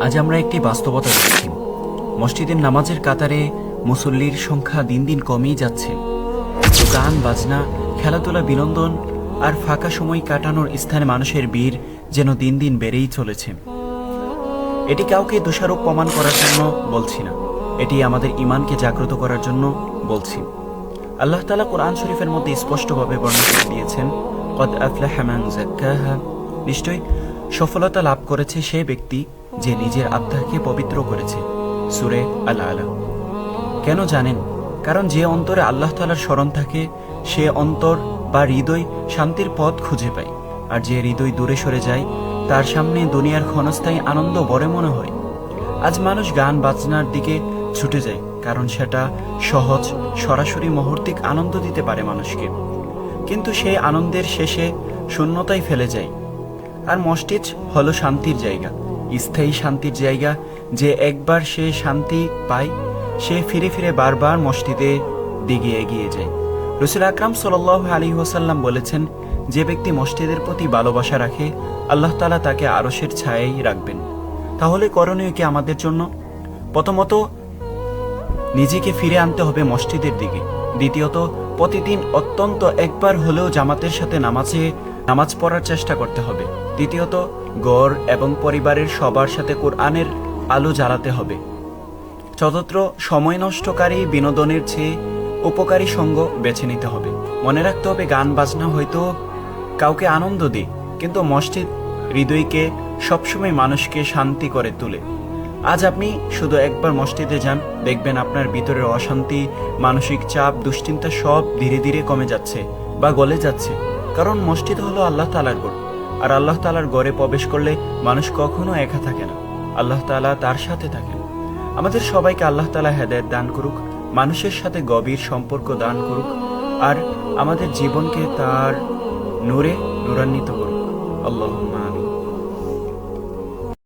আজ আমরা একটি বাস্তবতা দেখছি। মসজিদের নামাজের কাতারে মুসল্লির সংখ্যা দিন দিন কমেই যাচ্ছে। গান, বাজনা, খেলাধুলা, বিনোদন আর ফাঁকা সময় কাটানোর স্থানে মানুষের বীর যেন দিন দিন বেড়েই চলেছে। এটি কাউকে দোষারোপ প্রমাণ করার জন্য বলছি না। এটি আমাদের ইমানকে জাগ্রত করার জন্য বলছি। আল্লাহ তালা কোরআন শরীফের মধ্যে স্পষ্টভাবে বর্ণনা দিয়েছেন কদ আফলাহা মান যাক্কাহা নিশ্চয়ই সফলতা লাভ করেছে সে ব্যক্তি যে নিজের আত্মাকে পবিত্র করেছে। সুরে আল আলা কেন জানেন? কারণ যে অন্তরে আল্লাহ তালার স্মরণ থাকে, সে অন্তর বা হৃদয় শান্তির পথ খুঁজে পায়। আর যে হৃদয় দূরে সরে যায়, তার সামনে দুনিয়ার ক্ষণস্থায়ী আনন্দ বড় মনে হয়। আজ মানুষ গান বাজনার দিকে ছুটে যায়, কারণ সেটা সহজ, সরাসরি মুহূর্তিক আনন্দ দিতে পারে মানুষকে। কিন্তু সেই আনন্দের শেষে শূন্যতাই ফেলে যায়। আর মসজিদ হলো শান্তির জায়গা, স্থায়ী শান্তির জায়গা। যে একবার সে শান্তি পায়, সে ফিরে ফিরে বারবার মসজিদে দিকে এগিয়ে যায়। রসুল আকরাম সাল আলী হোসাল্লাম বলেছেন, যে ব্যক্তি মসজিদের প্রতি ভালোবাসা রাখে, আল্লাহ তালা তাকে আরসের ছায়াই রাখবেন। তাহলে করণীয় কি আমাদের জন্য? প্রথমত, নিজেকে ফিরে আনতে হবে মসজিদের দিকে। দ্বিতীয়ত প্রতিদিন অত্যন্ত একবার হলেও জামাতের সাথে নামাজে নামাজ পড়ার চেষ্টা করতে হবে। তৃতীয়ত গড় এবং পরিবারের সবার সাথে কোরআনের আলো জ্বালাতে হবে। চতুর্থ, সময় নষ্টকারী বিনোদনের চেয়ে উপকারী সঙ্গ বেছে নিতে হবে। মনে রাখতে হবে, গান, বাজনা হয়তো কাউকে আনন্দ দিই কিন্তু মসজিদ হৃদয়কে সবসময় মানুষকে শান্তি করে তোলে। আজ আপনি শুধু একবার মসজিদে যান, দেখবেন আপনার ভিতরের অশান্তি, মানসিক চাপ, দুশ্চিন্তা সব ধীরে ধীরে কমে যাচ্ছে বা গলে যাচ্ছে। কারণ মসজিদ হলো আল্লাহ তালার গড় আর আল্লাহ তালার গড়ে প্রবেশ করলে মানুষ কখনো একা থাকে না। আল্লাহ তালা তার সাথে থাকেন। আমাদের সবাইকে আল্লাহ তালা হেদায়ত দান করুক, মানুষের সাথে গভীর সম্পর্ক দান করুক, আর আমাদের জীবনকে তার নূরে নূরান্বিত করুক। আল্লাহ আমিন।